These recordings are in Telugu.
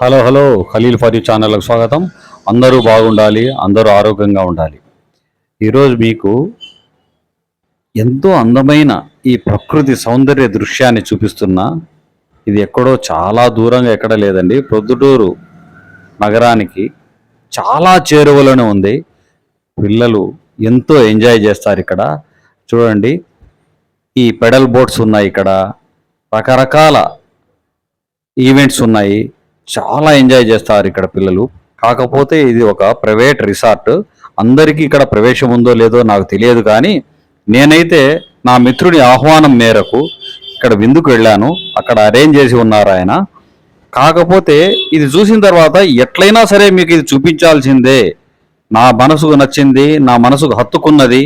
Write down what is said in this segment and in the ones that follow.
హలో హలో ఖలీల్ ఫరీ ఛానల్కి స్వాగతం. అందరూ బాగుండాలి అందరూ ఆరోగ్యంగా ఉండాలి. ఈరోజు మీకు ఎంతో అందమైన ఈ ప్రకృతి సౌందర్య దృశ్యాన్ని చూపిస్తున్నా. ఇది ఎక్కడో చాలా దూరంగా ఎక్కడ లేదండి. ప్రొద్దుటూరు నగరానికి చాలా చేరువలోనే ఉంది. పిల్లలు ఎంతో ఎంజాయ్ చేస్తారు ఇక్కడ. చూడండి ఈ పెడల్ బోట్స్ ఉన్నాయి ఇక్కడ. రకరకాల ఈవెంట్స్ ఉన్నాయి. చాలా ఎంజాయ్ చేస్తారు ఇక్కడ పిల్లలు. కాకపోతే ఇది ఒక ప్రైవేట్ రిసార్ట్. అందరికీ ఇక్కడ ప్రవేశం ఉందో లేదో నాకు తెలియదు కానీ నేనైతే నా మిత్రుడి ఆహ్వానం మేరకు ఇక్కడ విందుకు వెళ్ళాను. అక్కడ అరేంజ్ చేసి ఉన్నారు ఆయన. కాకపోతే ఇది చూసిన తర్వాత ఎట్లయినా సరే మీకు ఇది చూపించాల్సిందే. నా మనసుకు నచ్చింది నా మనసుకు హత్తుకున్నది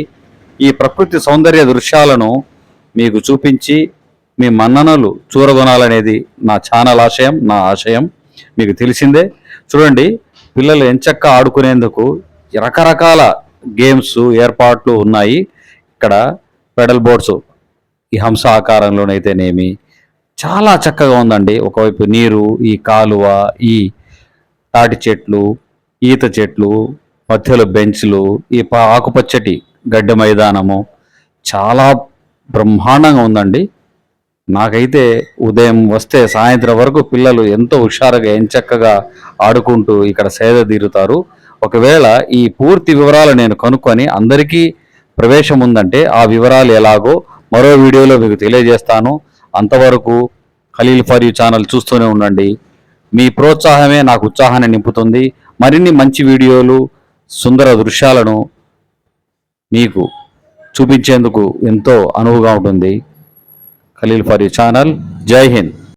ఈ ప్రకృతి సౌందర్య దృశ్యాలను మీకు చూపించి మీ మన్ననలు చూరగొనాలనేది నా ఛానల్ ఆశయం నా ఆశయం. మీకు తెలిసిందే. చూడండి పిల్లలు ఎంచక్క ఆడుకునేందుకు రకరకాల గేమ్స్ ఏర్పాట్లు ఉన్నాయి. ఇక్కడ పెడల్ బోర్డ్స్ ఈ హంస ఆకారంలోనైతేనేమి చాలా చక్కగా ఉందండి. ఒకవైపు నీరు ఈ కాలువ ఈ తాటి చెట్లు ఈత చెట్లు మధ్యలో బెంచ్లు ఈ ఆకుపచ్చటి గడ్డి మైదానము చాలా బ్రహ్మాండంగా ఉందండి. నాకైతే ఉదయం వస్తే సాయంత్రం వరకు పిల్లలు ఎంతో హుషారుగా ఎంచక్కగా ఆడుకుంటూ ఇక్కడ సేద తీరుతారు. ఒకవేళ ఈ పూర్తి వివరాలు నేను కనుక్కొని అందరికీ ప్రవేశం ఉందంటే ఆ వివరాలు ఎలాగో మరో వీడియోలో మీకు తెలియజేస్తాను. అంతవరకు ఖలీల్ ఫర్ యూ ఛానల్ చూస్తూనే ఉండండి. మీ ప్రోత్సాహమే నాకు ఉత్సాహాన్ని నింపుతుంది. మరిన్ని మంచి వీడియోలు సుందర దృశ్యాలను మీకు చూపించేందుకు ఎంతో అనువుగా ఉంటుంది. ఖలీల్ ఫర్ యూ ఛానల్ జై హింద్